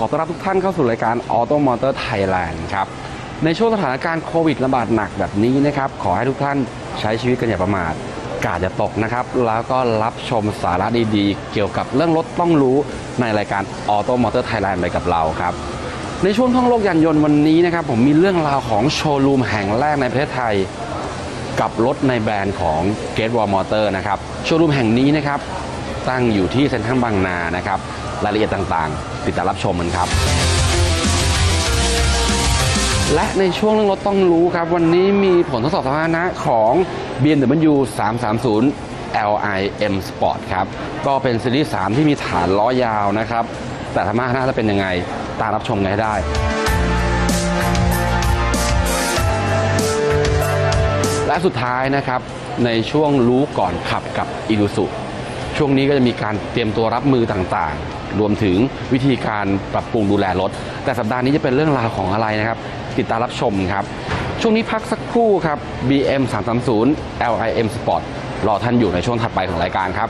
ขอต้อนรับทุกท่านเข้าสู่รายการ Auto Motor Thailand ครับ ในช่วงสถานการณ์โควิดระบาดหนักแบบนี้นะครับ ขอให้ทุกท่านใช้ชีวิตกันอย่าประมาท กาดอย่าตกนะครับ แล้วก็รับชมสาระดีๆ เกี่ยวกับเรื่องรถต้องรู้ในรายการ Auto Motor Thailand ไปกับเราครับ ในช่วงท่องโลกยานยนต์วันนี้นะครับ ผมมีเรื่องราวของโชว์รูมแห่งแรกในประเทศไทย กับรถในแบรนด์ของ g a t e Wall Motor นะครับ โชว์รูมแห่งนี้นะครับ ตั้งอยู่ที่เซ็นทรัลบางนานะครับ รายละเอียดต่างๆ ติดตามรับชมกันครับ และในช่วงเรื่องรถต้องรู้ครับ วันนี้มีผลทดสอบสมรรถนะของ BMW 330 Li M Sport ครับ ก็เป็นซีรีส์ 3 ที่มีฐานล้อยาวนะครับ แต่ธรรมะน่าจะเป็นยังไง ตามรับชมกันให้ได้และสุดท้ายนะครับ ในช่วงรู้ก่อนขับกับอีดูสุ ช่วงนี้ก็จะมีการเตรียมตัวรับมือต่างๆ รวมถึงวิธีการปรับปรุงดูแลรถ แต่สัปดาห์นี้จะเป็นเรื่องราวของอะไรนะครับ ติดตามรับชมครับ ช่วงนี้พักสักครู่ครับ BM 330 LIM Sport รอท่านอยู่ในช่วงถัดไปของรายการครับ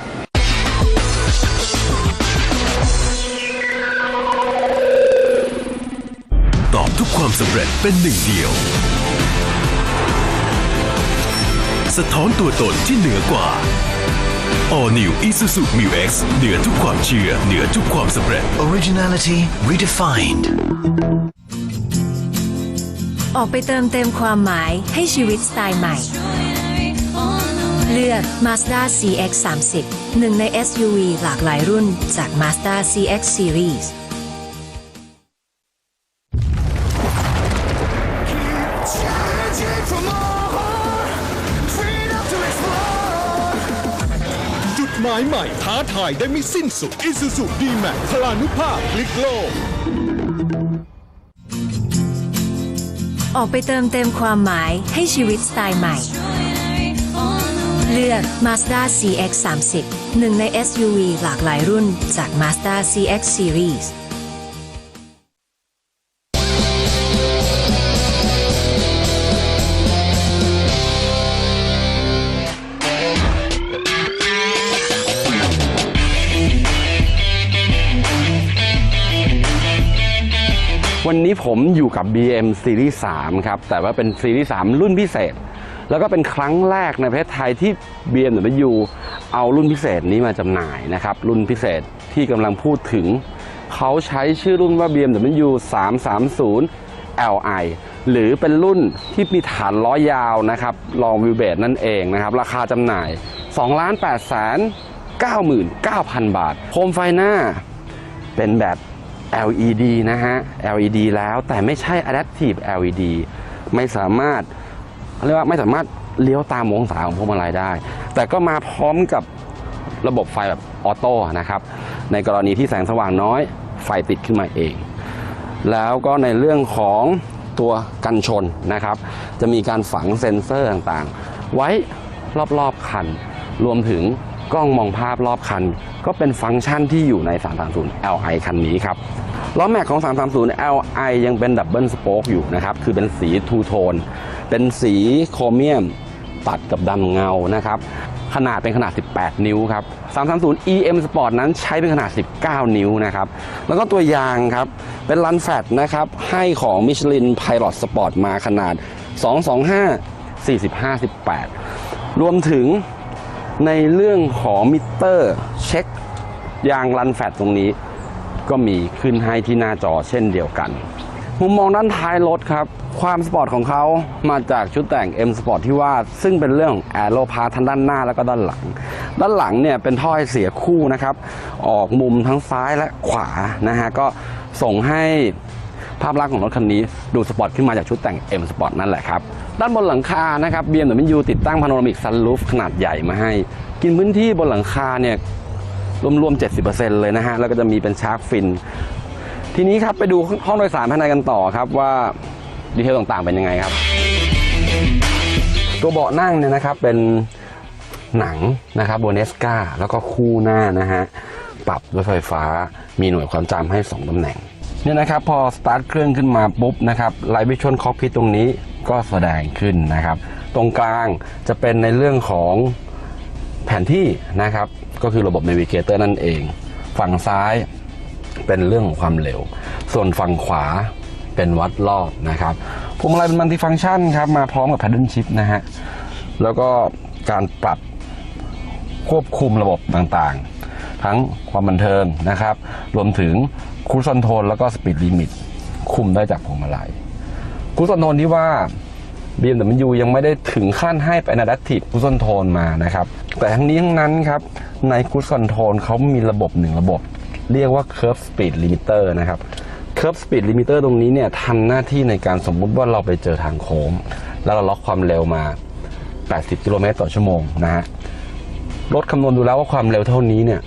ตอบทุกความสำเร็จเป็นหนึ่งเดียว สะท้อนตัวตนที่เหนือกว่า All New Isuzu Mu X เหนือทุกความเชื่อ เหนือทุกความสำเร็จ Originality redefined. ออกไปเติมเต็มความหมายให้ชีวิตสไตล์ใหม่ เลือก Mazda CX-30 หนึ่งใน SUV หลากหลายรุ่นจาก Mazda CX Series ายใหม่ ท้าทายได้ไม่สิ้นสุด Isuzu D-Max พลานุภาพพลิกโลก ออกไปเติมเต็มความหมายให้ชีวิตสไตล์ใหม่ เลือก Mazda CX-30 หนึ่งใน SUV หลากหลายรุ่นจาก Mazda CX Series วันนี้ผมอยู่กับ BM Series 3 ครับ แต่ว่าเป็นซีรีส์3รุ่นพิเศษ แล้วก็เป็นครั้งแรกในประเทศไทยที่ BMW เอารุ่นพิเศษนี้มาจำหน่ายนะครับ รุ่นพิเศษที่กำลังพูดถึง เขาใช้ชื่อรุ่นว่า BMW 330 Li หรือเป็นรุ่นที่มีฐานล้อยาวนะครับลองวิวเบดนั่นเองนะครับ ราคาจำหน่าย 2 8 9 9 0 0 0 บาท โคมไฟหน้าเป็นแบบ LED นะฮะ LED แล้วแต่ไม่ใช่ Adaptive LED ไม่สามารถเรียกว่าไม่สามารถเลี้ยวตามองศาของพวงมาลัยได้ แต่ก็มาพร้อมกับระบบไฟแบบออโต้นะครับ ในกรณีที่แสงสว่างน้อย ไฟติดขึ้นมาเอง แล้วก็ในเรื่องของตัวกันชนนะครับ จะมีการฝังเซ็นเซอร์ต่างๆ ไว้รอบๆคัน รวมถึงกล้องมองภาพรอบคันก็เป็นฟังก์ชันที่อยู่ใน 330 Li คันนี้ครับล้อแม็กของ 330 Li ยังเป็นดับเบิลสโป๊กอยู่นะครับ คือเป็นสีทูโทน เป็นสีโครเมียม ตัดกับดำเงานะครับ ขนาดเป็นขนาด 18 นิ้วครับ 330 EM Sport นั้นใช้เป็นขนาด 19 นิ้วนะครับ แล้วก็ตัวยางครับ เป็นลันแฟตนะครับ ให้ของ Michelin Pilot Sport มาขนาด 225 45 18 รวมถึง ในเรื่องของมิเตอร์เช็คยางลันแฟตตรงนี้ ก็มีขึ้นให้ที่หน้าจอเช่นเดียวกัน มุมมองด้านท้ายรถครับ ความสปอร์ตของเขามาจากชุดแต่ง M Sport ที่ว่า ซึ่งเป็นเรื่องแอโรพาทั้งด้านหน้าแล้วก็ด้านหลัง ด้านหลังเนี่ยเป็นท่อไอเสียคู่นะครับ ออกมุมทั้งซ้ายและขวานะฮะก็ส่งให้ภาพลักษณ์ของรถคันนี้ดูสปอร์ตขึ้นมาจากชุดแต่ง M Sport นั่นแหละครับ ด้านบนหลังคานะครับ BMW ติดตั้งพาโนรามิกซันรูฟขนาดใหญ่มาให้ กินพื้นที่บนหลังคาเนี่ยรวมๆ 70%เลยนะฮะ แล้วก็จะมีเป็นชาร์กฟิน ทีนี้ครับไปดูห้องโดยสารภายในกันต่อครับว่าดีเทลต่างๆ เป็นยังไงครับ ตัวเบาะนั่งเนี่ยนะครับเป็นหนังนะครับโบเนสกาแล้วก็คู่หน้านะฮะ ปรับด้วยไฟฟ้ามีหน่วยความจำให้ 2ตำแหน่ง เนี่ยนะครับพอสตาร์ทเครื่องขึ้นมาปุ๊บนะครับไลท์วิชวลคอกพิทตรงนี้ก็แสดงขึ้นนะครับ ตรงกลางจะเป็นในเรื่องของแผนที่นะครับ ก็คือระบบ Navigator นั่นเอง ฝั่งซ้ายเป็นเรื่องของความเร็ว ส่วนฝั่งขวาเป็นวัดรอบนะครับพวงมาลัยเป็นมัลติฟังก์ชันครับมาพร้อมกับ Paddle Shift นะฮะแล้วก็การปรับควบคุมระบบต่างๆ ทั้งความบันเทิงนะครับ รวมถึงคู z คอนโทรลแล้วก็สปีดลิมิตคุมได้จากพวงมาลัยคู z คอนโทรลที่ว่า BMW ยังไม่ได้ถึงขั้นให้เป็น Adaptive Cruise Control มานะครับ แต่ทั้งนี้ทั้งนั้นครับ ใน Cruise Control เขามีระบบหนึ่งระบบ เรียกว่า Curve Speed Limiter นะครับ Curve Speed Limiter ตรงนี้เนี่ยทำหน้าที่ในการสมมุติว่าเราไปเจอทางโค้ง แล้วเราล็อกความเร็วมา 80 กิโลเมตรต่อชั่วโมงนะฮะรถคำนวณดูแล้วว่าความเร็วเท่านี้เนี่ย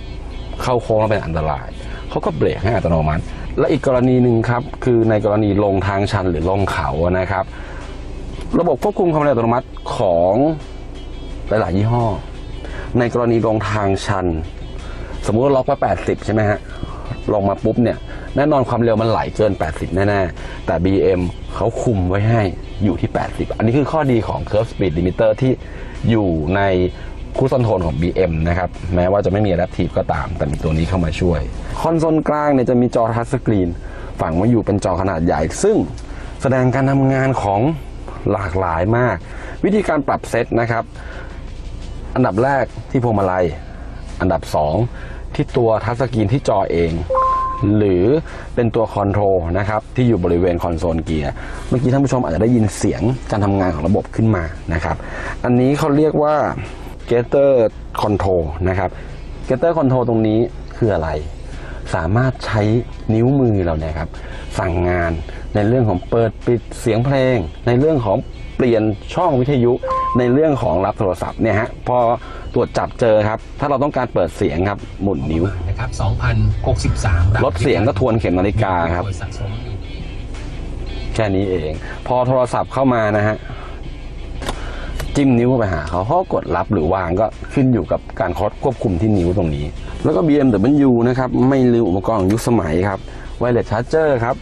เข้าโค้งแล้วเป็นอันตรายเขาก็เบรกให้อัตโนมัติ และอีกกรณีหนึ่งครับคือในกรณีลงทางชันหรือลงเขานะครับ ระบบควบคุมความเร็วอัตโนมัติของหลาย ๆ ยี่ห้อ ในกรณีลงทางชัน สมมุติล็อกไว้80 ใช่ไหมฮะลงมาปุ๊บเนี่ยแน่นอนความเร็วมันไหลเกิน 80 แน่ๆ แต่ BM เขาคุมไว้ให้อยู่ที่ 80 อันนี้คือข้อดีของ Curve Speed Limiter ที่อยู่ใน คู่ซอนโทนของ BM นะครับ แม้ว่าจะไม่มี Adaptive ก็ตาม แต่มีตัวนี้เข้ามาช่วย คอนโซลกลางเนี่ยจะมีจอทัชสกรีนฝังไว้อยู่เป็นจอขนาดใหญ่ ซึ่งแสดงการทำงานของหลากหลายมาก วิธีการปรับเซตนะครับ อันดับแรกที่พวงมาลัย อันดับ 2 ที่ตัวทัชสกรีนที่จอเอง หรือเป็นตัวคอนโทรลนะครับ ที่อยู่บริเวณคอนโซลเกียร์เมื่อกี้ท่านผู้ชมอาจจะได้ยินเสียงการทำงานของระบบขึ้นมานะครับ อันนี้เขาเรียกว่า Getter Control นะครับ Getter Control ตรงนี้คืออะไร สามารถใช้นิ้วมือเราเนี่ยครับ สั่งงานในเรื่องของเปิดปิดเสียงเพลง ในเรื่องของเปลี่ยนช่องวิทยุในเรื่องของรับโทรศัพท์เนี่ยฮะพอตรวจจับเจอครับ ถ้าเราต้องการเปิดเสียงครับหมุนนิ้วนะครับ2,063ลดเสียงก็ทวนเข็มนาฬิกาครับโดยสะสมอยู่แค่นี้เอง พอโทรศัพท์เข้ามานะฮะ จิ้มนิ้วไปหาเขาเขากดรับหรือวางก็ขึ้นอยู่กับการควบคุมที่นิ้วตรงนี้ แล้วก็ BMW นะครับ ไม่ลืมอุปกรณ์ของยุคสมัยครับไวเลสชาร์เจอร์ครับ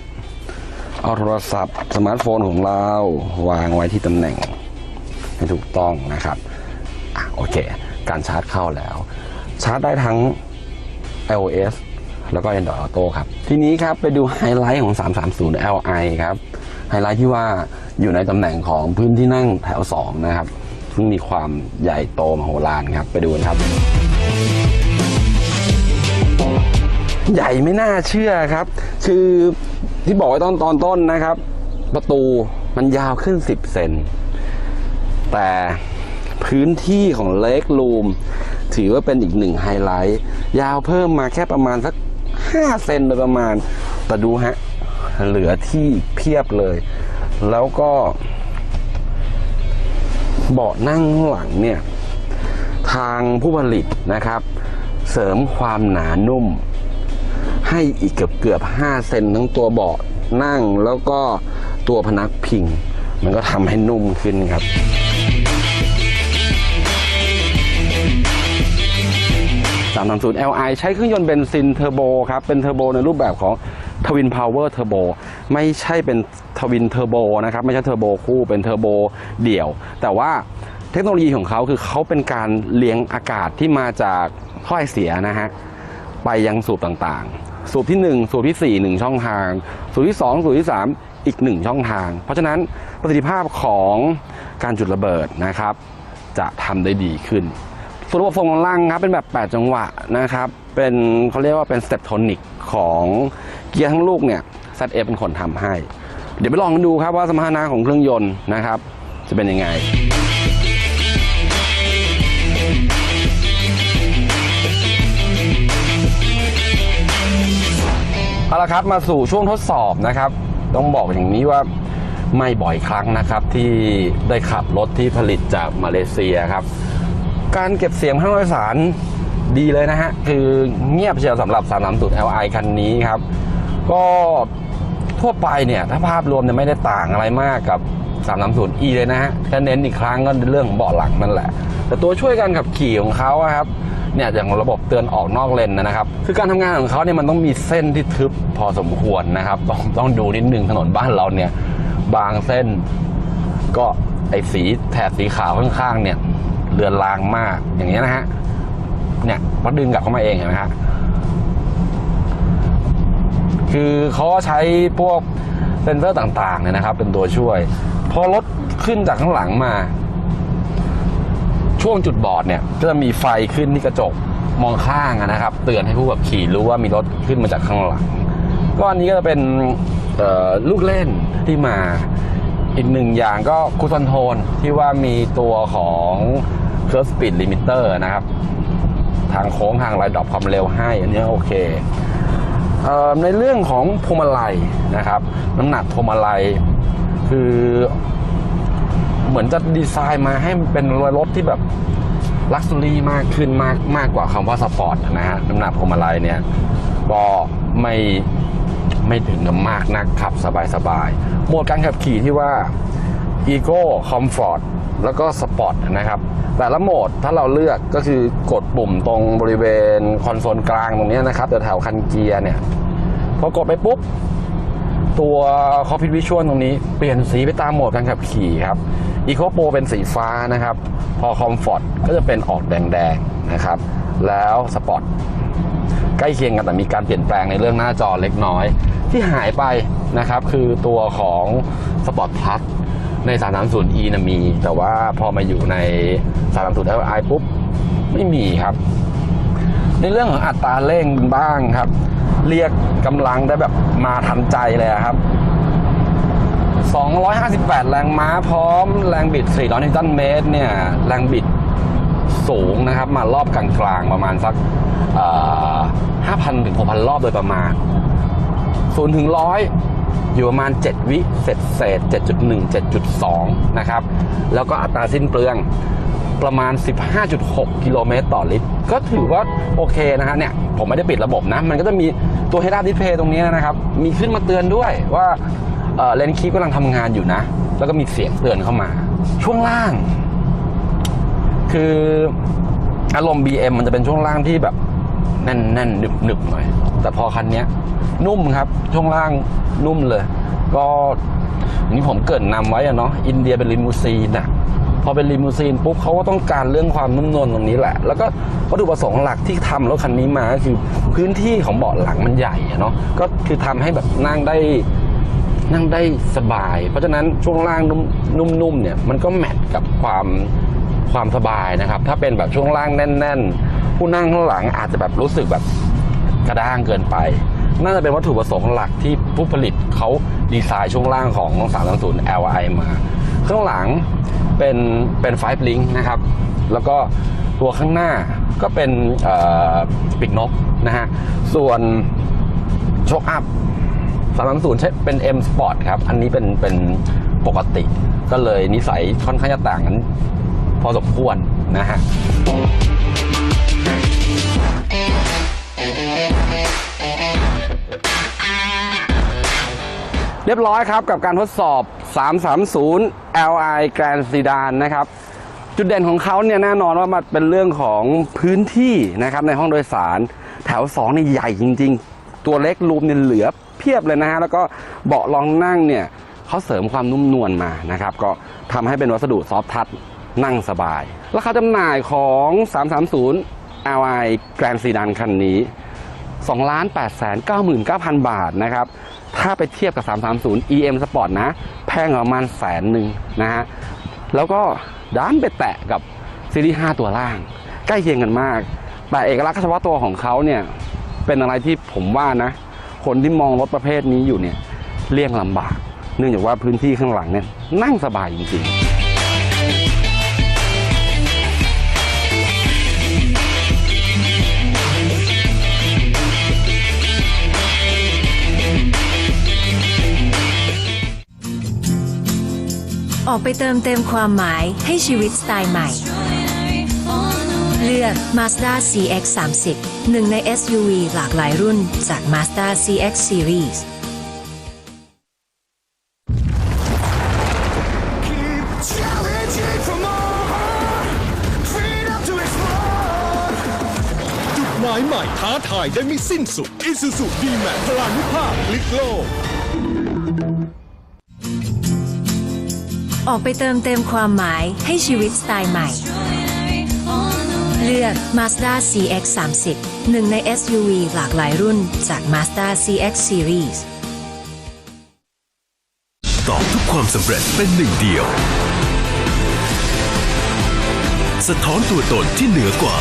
เอาโทรศัพท์สมาร์ทโฟนของเรา วางไว้ที่ตำแหน่งให้ถูกต้องนะครับอโอเค การชาร์จเข้าแล้ว ชาร์จได้ทั้ง iOS แล้วก็ Android Auto ครับ ทีนี้ครับไปดูไฮไลท์ของ 330 Li ครับ ไฮไลท์ที่ว่าอยู่ในตำแหน่งของพื้นที่นั่งแถว 2 นะครับ ซึ่งมีความใหญ่โตมโหฬารครับ ไปดูกันครับ ใหญ่ไม่น่าเชื่อครับ คือที่บอกไว้ตอนตอนต้นนะครับ ประตูมันยาวขึ้น 10 เซนแต่พื้นที่ของเล็กรูมถือว่าเป็นอีกหนึ่งไฮไลท์ ยาวเพิ่มมาแค่ประมาณสัก 5 เซนโดยประมาณ แต่ดูฮะ เหลือที่เพียบเลย แล้วก็ เบาะนั่งข้างหลังเนี่ยทางผู้ผลิตนะครับ เสริมความหนานุ่ม ให้อีกเกือบเกือบ5เซนทั้งตัวเบาะนั่งแล้วก็ตัวพนักพิง มันก็ทำให้นุ่มขึ้นครับ330 Li ใช้เครื่องยนต์เบนซินเทอร์โบครับ เป็นเทอร์โบในรูปแบบของ ทวินพาวเวอร์เทอร์โบไม่ใช่เป็นทวินเทอร์โบนะครับ ไม่ใช่เทอร์โบคู่เป็นเทอร์โบเดี่ยว แต่ว่าเทคโนโลยีของเขาคือเขาเป็นการเลี้ยงอากาศที่มาจากท่อไอเสียนะฮะ ไปยังสูบต่างๆ สูบที่ 1 สูบที่ 4 1 ช่องทาง สูบที่ 2 สูบที่ 3 อีก 1 ช่องทาง เพราะฉะนั้นประสิทธิภาพของการจุดระเบิดนะครับ จะทำได้ดีขึ้นส่วนระบบทรงล่างครับเป็นแบบ 8 จังหวะนะครับ เป็นเขาเรียกว่าเป็นสเตปโทนิกของ เกียร์ทั้งลูกเนี่ย ZF เอเป็นคนทำให้ เดี๋ยวไปลองกันดูครับว่าสมรรถนะของเครื่องยนต์นะครับ จะเป็นยังไงเอาละครับมาสู่ช่วงทดสอบนะครับ ต้องบอกอย่างนี้ว่าไม่บ่อยครั้งนะครับที่ได้ขับรถที่ผลิตจากมาเลเซียครับ การเก็บเสียงข้างโดยสารดีเลยนะฮะ คือเงียบเชียวสำหรับ 330 Li คันนี้ครับ ก็ทั่วไปเนี่ยถ้าภาพรวมเนี่ยไม่ได้ต่างอะไรมากกับ 330e เลยนะฮะแค่เน้นอีกครั้งก็เรื่องของเบาะหลังนั่นแหละ แต่ตัวช่วยการขับขี่ของเขาครับเนี่ยอย่างระบบเตือนออกนอกเลนนะครับ คือการทำงานของเขาเนี่ยมันต้องมีเส้นที่ทึบพอสมควรนะครับ ต้องต้องดูนิดนึงถนนบ้านเราเนี่ยบางเส้น ก็ไอ้สีแถบสีขาวข้างๆเนี่ยเลือนลางมากอย่างเงี้ยนะฮะเนี่ยมันดึงกลับเข้ามาเองเห็นไหมฮะ คือเขาก็ใช้พวกเซนเซอร์ต่างๆเนี่ยนะครับ เป็นตัวช่วย พอรถขึ้นจากข้างหลังมา ช่วงจุดบอดเนี่ยก็จะมีไฟขึ้นที่กระจกมองข้างนะครับ เตือนให้ผู้ขับขี่รู้ว่ามีรถขึ้นมาจากข้างหลัง ก็อันนี้ก็จะเป็นลูกเล่นที่มาอีกหนึ่งอย่างก็คูซอนโทนที่ว่ามีตัวของ Curve Speed Limiter นะครับ ทางโค้งทางไรดรอปความเร็วให้ อันนี้โอเค ในเรื่องของพวงมาลัยนะครับ น้ำหนักพวงมาลัยคือเหมือนจะดีไซน์มาให้มันเป็นรถที่แบบลักซ์รี่มากขึ้นมากมากกว่าคำว่าสปอร์ตนะฮะน้ำหนักพวงมาลัยเนี่ยก็ไม่ไม่ถึงกับมากนักขับสบายๆโหมดการขับขี่ที่ว่า Eco Comfort แล้วก็ Sport นะครับ แต่ละโหมดถ้าเราเลือกก็คือกดปุ่มตรงบริเวณคอนโซลกลางตรงนี้นะครับแถวคันเกียร์เนี่ยพอกดไปปุ๊บ ตัวคอพิ t วิชวลตรงนี้เปลี่ยนสีไปตามโหมดการขับขี่ครับ Eco Pro เป็นสีฟ้านะครับ พอ Comfort ก็จะเป็นออกแดงๆนะครับ แล้ว Sport ใกล้เคียงกันแต่มีการเปลี่ยนแปลงในเรื่องหน้าจอเล็กน้อย ที่หายไปนะครับ คือตัวของ Sport Plus ใน 330e นะมี แต่ว่าพอมาอยู่ใน 330i ปุ๊บ ไม่มีครับ ในเรื่องของอัตราเร่งบ้างครับ เรียกกำลังได้แบบมาทันใจเลยครับ 258 แรงม้าพร้อมแรงบิด 400นิวตันเมตรเนี่ย แรงบิดสูงนะครับ มารอบกลางๆประมาณสัก5,000ถึง6,000 รอบโดยประมาณ0ถึง100 อยู่ประมาณ 7 วิเศษเศษ 7.1 7.2 นะครับ แล้วก็อัตราสิ้นเปลืองประมาณ 15.6 กิโลเมตรต่อลิตร ก็ถือว่าโอเคนะฮะเนี่ย ผมไม่ได้ปิดระบบนะ มันก็จะมีตัว head up display ตรงนี้นะครับ มีขึ้นมาเตือนด้วยว่าเลนคีกำลังทำงานอยู่นะ แล้วก็มีเสียงเตือนเข้ามา ช่วงล่าง คืออารมณ์ BM มันจะเป็นช่วงล่างที่แบบ แน่นแน่นหนึบหนึบหน่อย แต่พอคันนี้นุ่มครับ ช่วงล่างนุ่มเลย ก็นี้ผมเกิดนำไว้อะเนาะอินเดียเป็นลิมูซีนอะพอเป็นลิมูซีนปุ๊บเขาก็ต้องการเรื่องความนุ่มนวลตรงนี้แหละ แล้วก็วัตถุประสงค์หลักที่ทำรถคันนี้มาก็คือพื้นที่ของเบาะหลังมันใหญ่เนาะก็คือทำให้แบบนั่งได้นั่งได้สบาย เพราะฉะนั้นช่วงล่างนุ่มนุ่มๆเนี่ยมันก็แมทกับความความสบายนะครับ ถ้าเป็นแบบช่วงล่างแน่น ๆ ผู้นั่งข้างหลังอาจจะแบบรู้สึกแบบกระด้างเกินไป น่าจะเป็นวัตถุประสงค์หลักที่ผู้ผลิตเขาดีไซน์ช่วงล่างของ330 Li มา ข้างหลังเป็นเป็นไฟบลิงนะครับ แล้วก็ตัวข้างหน้าก็เป็นเอ่อปีกนกนะฮะ ส่วนโชคอัพ330ใช้เป็น M Sport ครับ อันนี้เป็นเป็นปกติ ก็เลยนิสัยค่อนข้างจะต่างกันพอสมควรนะฮะ เรียบร้อยครับกับการทดสอบ 330 Li Grand Sedan นะครับ จุดเด่นของเขาเนี่ยแน่นอนว่ามันเป็นเรื่องของพื้นที่นะครับในห้องโดยสารแถว2นี่ใหญ่จริง ๆ ตัวเล็กรูมเนี่ยเหลือเพียบเลยนะฮะ แล้วก็เบาะรองนั่งเนี่ยเขาเสริมความนุ่มนวลมานะครับ ก็ทำให้เป็นวัสดุซอฟทัชนั่งสบาย ราคาจำหน่ายของ 330 Li Grand Sedan คันนี้ 2 8 9 9 9 0 0 บาทนะครับ ถ้าไปเทียบกับ 330 EM Sport นะ แพงประมาณแสนหนึ่งนะฮะ แล้วก็ดันไปแตะกับซีรีส์ 5 ตัวล่าง ใกล้เคียงกันมาก แต่เอกลักษณ์เฉพาะตัวของเขาเนี่ย เป็นอะไรที่ผมว่านะ คนที่มองรถประเภทนี้อยู่เนี่ยเลี่ยงลำบาก เนื่องจากว่าพื้นที่ข้างหลังเนี่ยนั่งสบายจริงๆ ออกไปเติมเต็มความหมายให้ชีวิตสไตล์ใหม่ เลือก Mazda CX-30 หนึ่งใน SUV หลากหลายรุ่นจาก Mazda CX Series จุดหมายใหม่ท้าทายได้ไม่สิ้นสุด Isuzu D-Max พลานุภาพพลิกโลก ออกไปเติมเต็มความหมายให้ชีวิตสไตล์ใหม่ เลือก Mazda CX-30 หนึ่งใน SUV หลากหลายรุ่นจาก Mazda CX Series ตอบทุกความสำเร็จเป็นหนึ่งเดียว สะท้อนตัวตนที่เหนือกว่า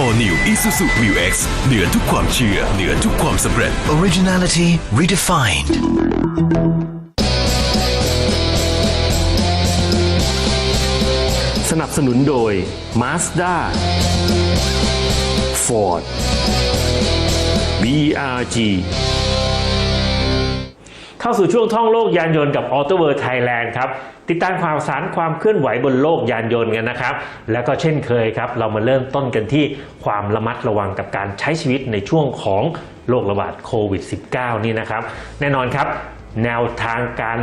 All New Isuzu Mu X เหนือทุกความเชื่อ เหนือทุกความสำเร็จ Originality redefined. สนับสนุนโดย Mazda Ford BRG เข้าสู่ช่วงท่องโลกยานยนต์กับ Auto World Thailand ครับ ติดตามข่าวสารความเคลื่อนไหวบนโลกยานยนต์กันนะครับ แล้วก็เช่นเคยครับ เรามาเริ่มต้นกันที่ความระมัดระวังกับการใช้ชีวิตในช่วงของโรคระบาดโควิด -19 นี่นะครับ แน่นอนครับ แนวทางการ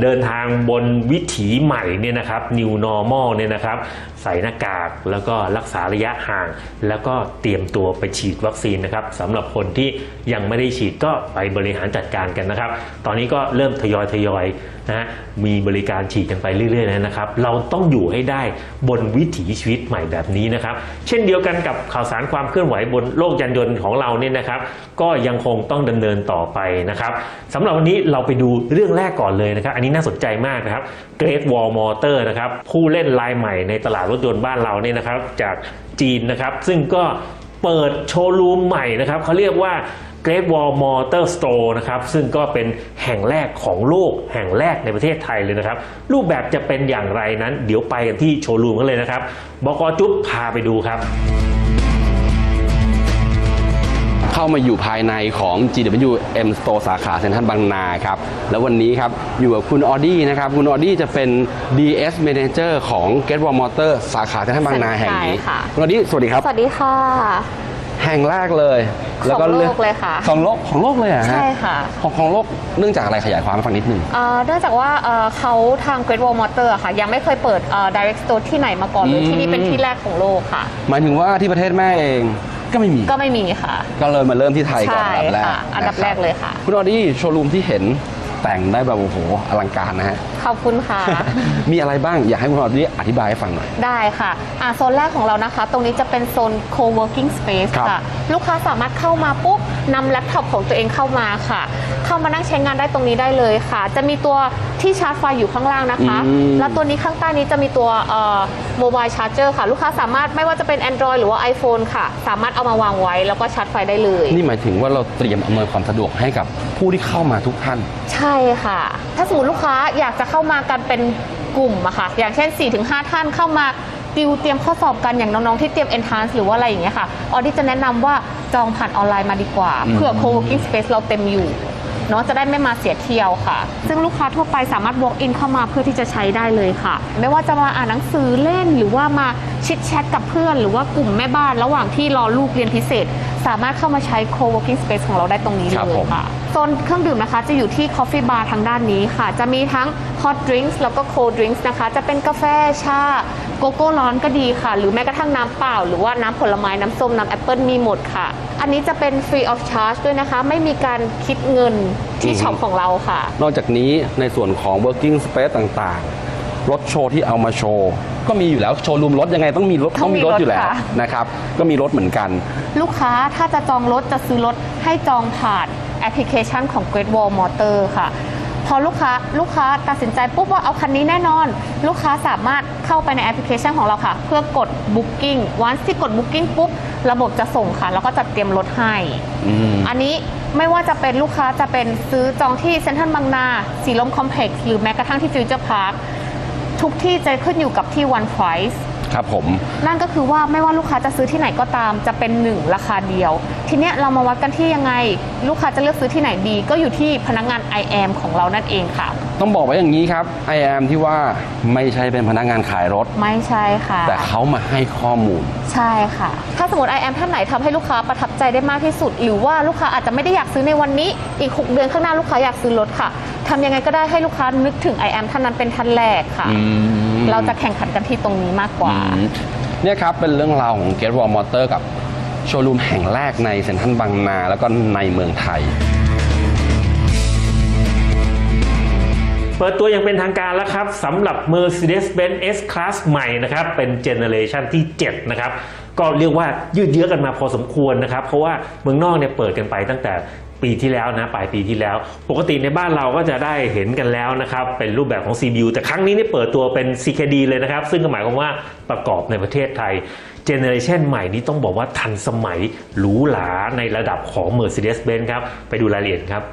เดินทางบนวิถีใหม่เนี่ยนะครับ New Normal เนี่ยนะครับ ใส่หน้ากากแล้วก็รักษาระยะห่าง แล้วก็เตรียมตัวไปฉีดวัคซีนนะครับสำหรับคนที่ยังไม่ได้ฉีดก็ไปบริหารจัดการกันนะครับ ตอนนี้ก็เริ่มทยอยทยอยนะฮะมีบริการฉีดกันไปเรื่อยๆแล้วนะครับ เราต้องอยู่ให้ได้บนวิถีชีวิตใหม่แบบนี้นะครับ เช่นเดียวกันกับข่าวสารความเคลื่อนไหวบนโลกยานยนต์ของเราเนี่ยนะครับ ก็ยังคงต้องดำเนินต่อไปนะครับสำหรับวันนี้เราไปดูเรื่องแรกก่อนเลยนะครับ อันนี้น่าสนใจมากนะครับ Great Wall Motor นะครับผู้เล่นรายใหม่ในตลาดรถยนต์บ้านเราเนี่ยนะครับ จากจีนนะครับ ซึ่งก็เปิดโชว์รูมใหม่นะครับเขาเรียกว่า Great Wall Motor Store นะครับซึ่งก็เป็นแห่งแรกของโลกแห่งแรกในประเทศไทยเลยนะครับ รูปแบบจะเป็นอย่างไรนั้น เดี๋ยวไปกันที่โชว์รูมกันเลยนะครับ บกจุ๊บพาไปดูครับ เข้ามาอยู่ภายในของ GW M Store สาขาเซ็นทรัลบางนาครับ แล้ววันนี้ครับ อยู่กับคุณออดี้นะครับ คุณออดี้จะเป็น DS Manager ของ Get Wall Motor สาขาเซ็นทรัลบางนาแห่งนี้ใช่ค่ะ คุณออดี้สวัสดีครับ สวัสดีค่ะ แห่งแรกเลยของโลกเลยค่ะ ของโลกของโลกเลยเหรอฮะใช่ค่ะของของโลกเนื่องจากอะไรขยายความให้ฟังนิดนึง เอ่อเนื่องจากว่าเอ่อเขาทาง Great Wall Motor อะค่ะ ยังไม่เคยเปิดเอ่อ direct store ที่ไหนมาก่อนเลยอืมที่นี่เป็นที่แรกของโลกค่ะ หมายถึงว่าที่ประเทศแม่เอง ก็ไม่มีก็ไม่มีค่ะ ก็เลยมาเริ่มที่ไทยก่อนใช่อันดับแรกค่ะอันดับะคแรกเลยค่ะ คุณออดี้โชว์รูมที่เห็น แต่งได้แบบโอ้โหอลังการนะฮะ ขอบคุณค่ะ มีอะไรบ้างอยากให้คุณออดี้อธิบายให้ฟังหน่อย ได้ค่ะอ่าโซนแรกของเรานะคะ ตรงนี้จะเป็นโซน co-working space ครับค่ะ ลูกค้าสามารถเข้ามาปุ๊บนำแล็ปท็อปของตัวเองเข้ามาค่ะ เข้ามานั่งใช้งานได้ตรงนี้ได้เลยค่ะ จะมีตัวที่ชาร์จไฟอยู่ข้างล่างนะคะ อืม แล้วตัวนี้ข้างใต้นี้จะมีตัวโมบายชาร์จเจอร์ค่ะ ลูกค้าสามารถไม่ว่าจะเป็น Android หรือว่า iPhone ค่ะ สามารถเอามาวางไว้ แล้วก็ชาร์จไฟได้เลย นี่หมายถึงว่าเราเตรียมอำนวยความสะดวกให้กับผู้ที่เข้ามาทุกท่าน ใช่ค่ะ ถ้าสมมติลูกค้าอยากจะเข้ามากันเป็นกลุ่มอะค่ะ อย่างเช่น 4-5 ท่านเข้ามาติวเตรียมข้อสอบกันอย่างน้อง ๆ ที่เตรียม entrance หรือว่าอะไรอย่างเงี้ยค่ะออดี้จะแนะนำว่าจองผ่านออนไลน์มาดีกว่าอืมเพื่อ co-working space เราเต็มอยู่เนาะจะได้ไม่มาเสียเที่ยวค่ะ ซึ่งลูกค้าทั่วไปสามารถ walk in เข้ามาเพื่อที่จะใช้ได้เลยค่ะ ไม่ว่าจะมาอ่านหนังสือเล่นหรือว่ามาชิดแชทกับเพื่อนหรือว่ากลุ่มแม่บ้านระหว่างที่รอลูกเรียนพิเศษ สามารถเข้ามาใช้ co-working space ของเราได้ตรงนี้ครับเลผยมค่ะโซนเครื่องดื่มนะคะจะอยู่ที่ Coffee Bar ทางด้านนี้ค่ะ จะมีทั้ง Hot Drinks แล้วก็ Cold Drinks นะคะ จะเป็นกาแฟชาโกโก้ร้อนก็ดีค่ะ หรือแม้กระทั่งน้ำเปล่า หรือว่าน้ำผลไม้น้ำส้มน้ำแอปเปิลมีหมดค่ะ อันนี้จะเป็น Free of Charge ด้วยนะคะ ไม่มีการคิดเงินที่ช็อปของเราค่ะ นอกจากนี้ในส่วนของ working space ต่างๆ รถโชว์ที่เอามาโชว์ ก็มีอยู่แล้วโชว์รูมรถยังไงต้องมีรถต้องมีรถอยู่แล้วค่ะ นะครับ ก็มีรถเหมือนกัน ลูกค้าถ้าจะจองรถจะซื้อรถให้จองผ่านแอปพลิเคชันของ Great Wall Motor ค่ะ พอลูกค้าลูกค้าตัดสินใจปุ๊บว่าเอาคันนี้แน่นอน ลูกค้าสามารถเข้าไปในแอปพลิเคชันของเราค่ะ เพื่อกด Booking วันที่กด Booking ปุ๊บ ระบบจะส่งค่ะ แล้วก็จัดเตรียมรถให้ อืม อันนี้ไม่ว่าจะเป็นลูกค้าจะเป็นซื้อจองที่เซ็นทรัลบางนา สีลมคอมเพล็กซ์หรือแม้กระทั่งที่ฟิวเจอร์พาร์ค ทุกที่จะขึ้นอยู่กับที่ One Price ครับผม นั่นก็คือว่าไม่ว่าลูกค้าจะซื้อที่ไหนก็ตาม จะเป็นหนึ่งราคาเดียว ทีเนี้ยเรามาวัดกันที่ยังไง ลูกค้าจะเลือกซื้อที่ไหนดี ก็อยู่ที่พนักงาน I am ของเรานั่นเองค่ะ ต้องบอกไว้อย่างนี้ครับ I am ที่ว่าไม่ใช่เป็นพนักงานขายรถ ไม่ใช่ค่ะ แต่เขามาให้ข้อมูล ใช่ค่ะ ถ้าสมมติ I am ท่านไหนทำให้ลูกค้าประทับใจได้มากที่สุด หรือว่าลูกค้าอาจจะไม่ได้อยากซื้อในวันนี้ อีก 6 เดือนข้างหน้าลูกค้าอยากซื้อรถค่ะทำยังไงก็ได้ให้ลูกค้านึกถึง I am ท่านนั้นเป็นท่านแรกค่ะอืมเราจะแข่งขันกันที่ตรงนี้มากกว่าอืมเนี่ยครับเป็นเรื่องราวของ Get Raw Motor กับโชว์รูมแห่งแรกในเซ็นทรัลบางนาแล้วก็ในเมืองไทย เปิดตัวอย่างเป็นทางการแล้วครับสำหรับ Mercedes-Benz S-Class ใหม่นะครับ เป็นเจเนเรชันที่ 7 นะครับ ก็เรียกว่ายืดเยื้อกันมาพอสมควรนะครับ เพราะว่าเมืองนอกเนี่ยเปิดกันไปตั้งแต่ปีที่แล้วนะปลายปีที่แล้ว ปกติในบ้านเราก็จะได้เห็นกันแล้วนะครับ เป็นรูปแบบของ CBU แต่ครั้งนี้เนี่ยเปิดตัวเป็น CKD เลยนะครับ ซึ่งก็หมายความว่าประกอบในประเทศไทยเจเนอเรชันใหม่นี้ต้องบอกว่าทันสมัยหรูหราในระดับของ Mercedes-Benz ครับไปดูรายละเอียดครับ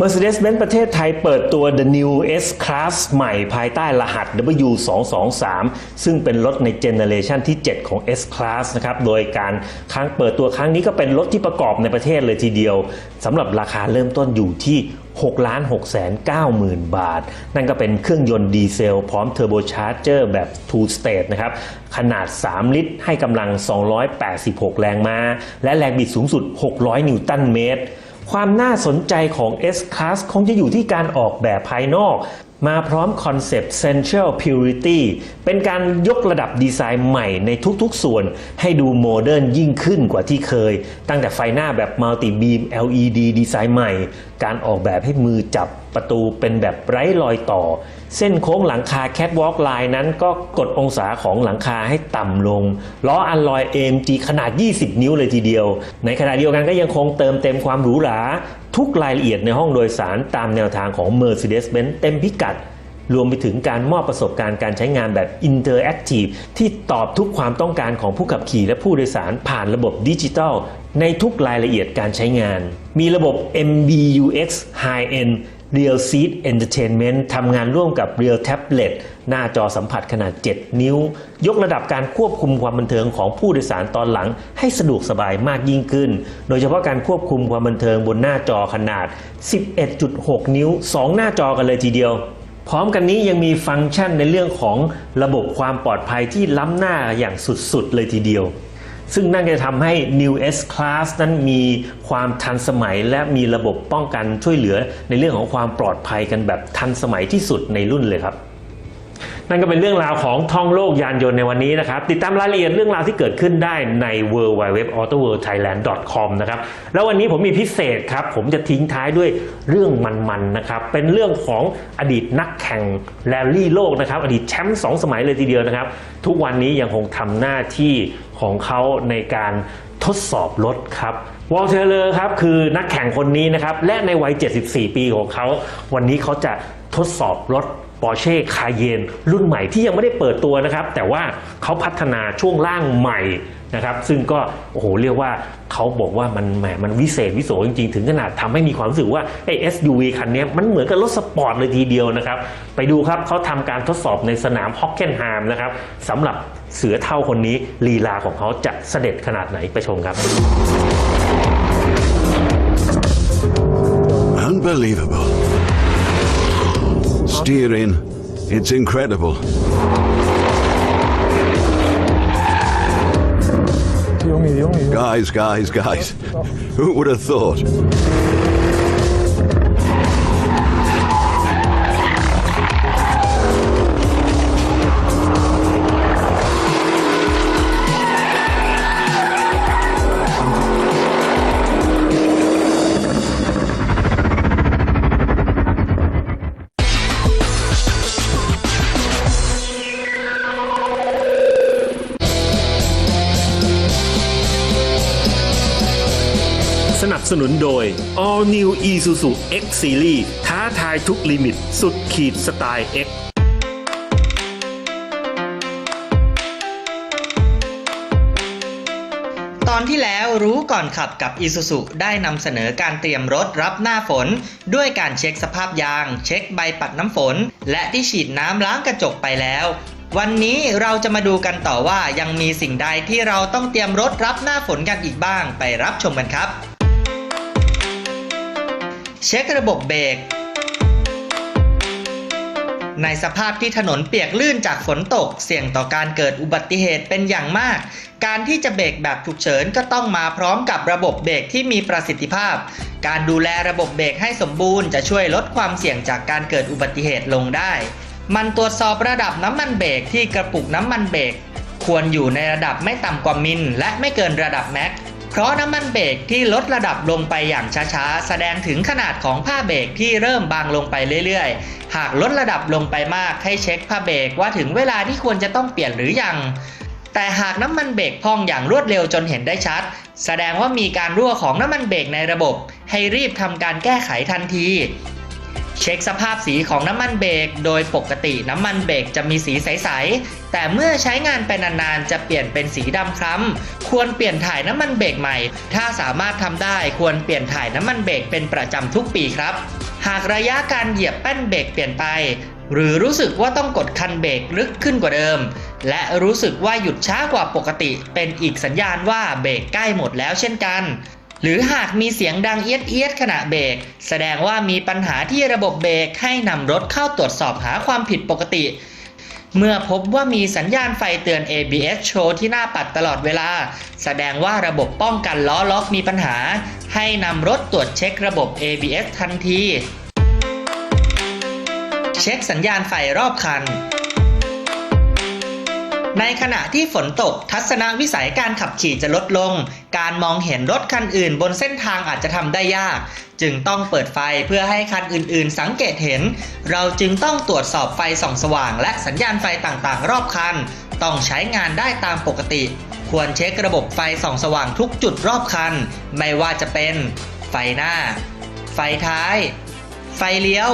Mercedes-Benz ประเทศไทยเปิดตัว The New S-Class ใหม่ภายใต้รหัส W223 ซึ่งเป็นรถในเจเนอเรชันที่ 7 ของ S-Class นะครับ โดยการครั้งเปิดตัวครั้งนี้ก็เป็นรถที่ประกอบในประเทศเลยทีเดียวสำหรับราคาเริ่มต้นอยู่ที่6 6 9 0 0 0 0บาท นั่นก็เป็นเครื่องยนต์ดีเซล พร้อมเทอร์โบชาร์เจอร์แบบ Two Stage นะครับ ขนาด 3 ลิตร ให้กำลัง 286 แรงม้า และแรงบิดสูงสุด 600 นิวตันเมตร ความน่าสนใจของ S-Class คงจะอยู่ที่การออกแบบภายนอก มาพร้อมคอนเซปต์ Central Purity เป็นการยกระดับดีไซน์ใหม่ในทุกๆส่วน ให้ดูโมเดิร์นยิ่งขึ้นกว่าที่เคย ตั้งแต่ไฟหน้าแบบ Multi Beam LED ดีไซน์ใหม่ การออกแบบให้มือจับประตูเป็นแบบไร้รอยต่อ เส้นโค้งหลังคา Catwalk Line นั้นก็กดองศาของหลังคาให้ต่ำลง ล้ออัลลอย AMG ขนาด 20 นิ้วเลยทีเดียว ในขณะเดียวกันก็ยังคงเติมเต็มความหรูหรา ทุกรายละเอียดในห้องโดยสารตามแนวทางของ Mercedes-Benz เต็มพิกัด รวมไปถึงการมอบประสบการณ์การใช้งานแบบ Interactive ที่ตอบทุกความต้องการของผู้ขับขี่และผู้โดยสารผ่านระบบดิจิทัลในทุกรายละเอียดการใช้งาน มีระบบ MBUX High End Real Seat Entertainment ทำงานร่วมกับ Real Tablet หน้าจอสัมผัสขนาด 7 นิ้ว ยกระดับการควบคุมความบันเทิงของผู้โดยสารตอนหลังให้สะดวกสบายมากยิ่งขึ้น โดยเฉพาะการควบคุมความบันเทิงบนหน้าจอขนาด 11.6 นิ้ว 2 หน้าจอกันเลยทีเดียวพร้อมกันนี้ยังมีฟังก์ชันในเรื่องของระบบความปลอดภัยที่ล้ำหน้าอย่างสุดๆ เลยทีเดียว ซึ่งนั่นจะทำให้ New S Class นั้นมีความทันสมัยและมีระบบป้องกันช่วยเหลือในเรื่องของความปลอดภัยกันแบบทันสมัยที่สุดในรุ่นเลยครับ นั่นก็เป็นเรื่องราวของท่องโลกยานยนต์ในวันนี้นะครับ ติดตามรายละเอียดเรื่องราวที่เกิดขึ้นได้ใน w w w a u t o w o r l d t h a i l a n d c o m นะครับแล้ววันนี้ผมมีพิเศษครับ ผมจะทิ้งท้ายด้วยเรื่องมันๆนะครับ เป็นเรื่องของอดีตนักแข่งแรลลี่โลกนะครับ อดีตแชมป์สองสมัยเลยทีเดียวนะครับ ทุกวันนี้ยังคงทำหน้าที่ของเขาในการทดสอบรถครับวอลเทเลอร์ครับคือนักแข่งคนนี้นะครับ และในวัย 74 ปีของเขา วันนี้เขาจะทดสอบรถ ปอร์เช่คาเยนรุ่นใหม่ที่ยังไม่ได้เปิดตัวนะครับ แต่ว่าเขาพัฒนาช่วงล่างใหม่นะครับ ซึ่งก็โอ้โหเรียกว่าเขาบอกว่ามันแหมมันวิเศษวิโสจริงๆ ถึงขนาดทำให้มีความรู้สึกว่าไอ้ SUV คันนี้มันเหมือนกับรถสปอร์ตเลยทีเดียวนะครับ ไปดูครับเขาทำการทดสอบในสนามฮอกเกนฮามนะครับสำหรับเสือเท่าคนนี้ลีลาของเขาจะเสด็จขนาดไหนไปชมครับ Unbelievable. Steering, it's incredible. Guys, guys, guys. Who would have thought? โดย All New Isuzu X Series ท้าทายทุกลิมิต สุดขีดสไตล์ X ตอนที่แล้วรู้ก่อนขับกับ Isuzu ได้นำเสนอการเตรียมรถรับหน้าฝน ด้วยการเช็คสภาพยาง เช็คใบปัดน้ำฝน และที่ฉีดน้ำล้างกระจกไปแล้ว วันนี้เราจะมาดูกันต่อว่ายังมีสิ่งใดที่เราต้องเตรียมรถรับหน้าฝนกันอีกบ้างไปรับชมกันครับ เช็คระบบเบรก ในสภาพที่ถนนเปียกลื่นจากฝนตก เสี่ยงต่อการเกิดอุบัติเหตุเป็นอย่างมาก การที่จะเบรกแบบฉุกเฉินก็ต้องมาพร้อมกับระบบเบรกที่มีประสิทธิภาพ การดูแลระบบเบรกให้สมบูรณ์จะช่วยลดความเสี่ยงจากการเกิดอุบัติเหตุลงได้ มันตรวจสอบระดับน้ำมันเบรกที่กระปุกน้ำมันเบรกควรอยู่ในระดับไม่ต่ำกว่ามิลและไม่เกินระดับแม็ก เพราะน้ำมันเบรกที่ลดระดับลงไปอย่างช้าๆ แสดงถึงขนาดของผ้าเบรกที่เริ่มบางลงไปเรื่อยๆ หากลดระดับลงไปมากให้เช็คผ้าเบรกว่าถึงเวลาที่ควรจะต้องเปลี่ยนหรือยัง แต่หากน้ำมันเบรกพองอย่างรวดเร็วจนเห็นได้ชัด แสดงว่ามีการรั่วของน้ำมันเบรกในระบบ ให้รีบทำการแก้ไขทันที เช็คสภาพสีของน้ำมันเบรก โดยปกติน้ำมันเบรกจะมีสีใส ๆ แต่เมื่อใช้งานไปนาน ๆ จะเปลี่ยนเป็นสีดำคล้ำ ควรเปลี่ยนถ่ายน้ำมันเบรกใหม่ ถ้าสามารถทำได้ควรเปลี่ยนถ่ายน้ำมันเบรกเป็นประจำทุกปีครับ หากระยะการเหยียบแป้นเบรกเปลี่ยนไป หรือรู้สึกว่าต้องกดคันเบรกลึกขึ้นกว่าเดิม และรู้สึกว่าหยุดช้ากว่าปกติ เป็นอีกสัญญาณว่าเบรกใกล้หมดแล้วเช่นกัน หรือหากมีเสียงดังเอียดเอียดขณะเบรกแสดงว่ามีปัญหาที่ระบบเบรกให้นำรถเข้าตรวจสอบหาความผิดปกติ เมื่อพบว่ามีสัญญาณไฟเตือน ABS โชว์ที่หน้าปัดตลอดเวลา แสดงว่าระบบป้องกันล้อล็อกมีปัญหา ให้นำรถตรวจเช็คระบบ ABS ทันที เช็คสัญญาณไฟรอบคัน ในขณะที่ฝนตกทัศนวิสัยการขับขี่จะลดลง การมองเห็นรถคันอื่นบนเส้นทางอาจจะทำได้ยาก จึงต้องเปิดไฟเพื่อให้คันอื่นๆ สังเกตเห็น เราจึงต้องตรวจสอบไฟส่องสว่าง และสัญญาณไฟต่างๆ รอบคัน ต้องใช้งานได้ตามปกติ ควรเช็คระบบไฟส่องสว่างทุกจุดรอบคัน ไม่ว่าจะเป็น ไฟหน้า ไฟท้าย ไฟเลี้ยว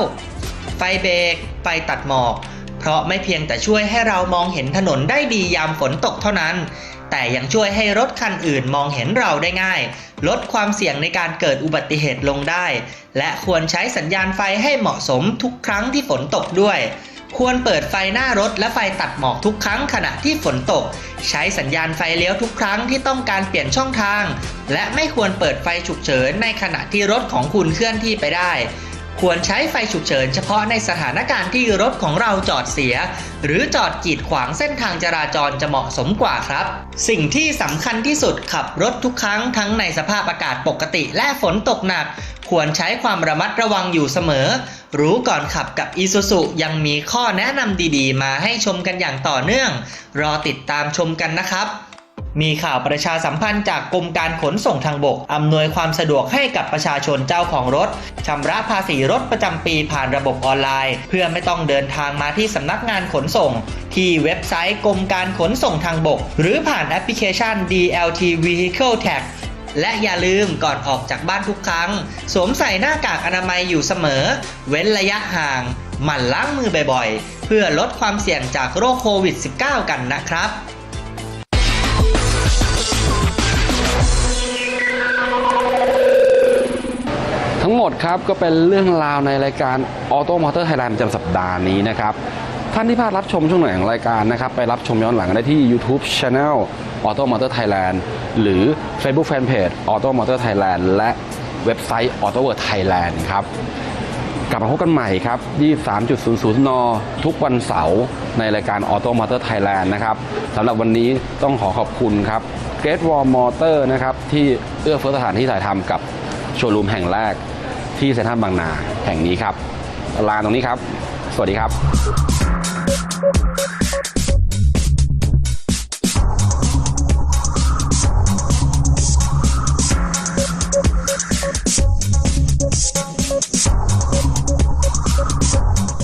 ไฟเบรกไฟตัดหมอก เพราะไม่เพียงแต่ช่วยให้เรามองเห็นถนนได้ดียามฝนตกเท่านั้น แต่ยังช่วยให้รถคันอื่นมองเห็นเราได้ง่าย ลดความเสี่ยงในการเกิดอุบัติเหตุลงได้ และควรใช้สัญญาณไฟให้เหมาะสมทุกครั้งที่ฝนตกด้วยควรเปิดไฟหน้ารถและไฟตัดหมอกทุกครั้งขณะที่ฝนตก ใช้สัญญาณไฟเลี้ยวทุกครั้งที่ต้องการเปลี่ยนช่องทาง และไม่ควรเปิดไฟฉุกเฉินในขณะที่รถของคุณเคลื่อนที่ไปได้ ควรใช้ไฟฉุกเฉินเฉพาะในสถานการณ์ที่รถของเราจอดเสีย หรือจอดกีดขวางเส้นทางจราจรจะเหมาะสมกว่าครับ สิ่งที่สำคัญที่สุดขับรถทุกครั้งทั้งในสภาพอากาศปกติและฝนตกหนัก ควรใช้ความระมัดระวังอยู่เสมอ รู้ก่อนขับกับ i s u z u ยังมีข้อแนะนำดีๆ มาให้ชมกันอย่างต่อเนื่อง รอติดตามชมกันนะครับ มีข่าวประชาสัมพันธ์จากกรมการขนส่งทางบก อำนวยความสะดวกให้กับประชาชนเจ้าของรถชำระภาษีรถประจำปีผ่านระบบออนไลน์ เพื่อไม่ต้องเดินทางมาที่สำนักงานขนส่ง ที่เว็บไซต์กรมการขนส่งทางบก หรือผ่านแอปพลิเคชัน DLT Vehicle Tag และอย่าลืมก่อนออกจากบ้านทุกครั้ง สวมใส่หน้ากากอนามัยอยู่เสมอ เว้นระยะห่าง หมั่นล้างมือบ่อยๆ เพื่อลดความเสี่ยงจากโรคโควิด -19 กันนะครับ มดครับก็เป็นเรื่องราวในรายการ Auto Motor Thailand ประจำสัปดาห์นี้นะครับ ท่านที่พลาดรับชมช่วงไหนของรายการนะครับ ไปรับชมย้อนหลังได้ที่ YouTube Channel Auto Motor Thailand หรือ Facebook Fanpage Auto Motor Thailand และเว็บไซต์ Auto World Thailand ครับกลับมาพบกันใหม่ครับ 23.00 น ทุกวันเสาร์ในรายการ Auto Motor Thailand นะครับสำหรับวันนี้ต้องขอขอบคุณครับ Great Wall Motor นะครับ ที่เอื้อเฟื้อสถานที่ถ่ายทำกับโชว์รูมแห่งแรก ที่เซ็นทรัลบางนาแห่งนี้ครับลาตรงนี้ครับ สวัสดีครับ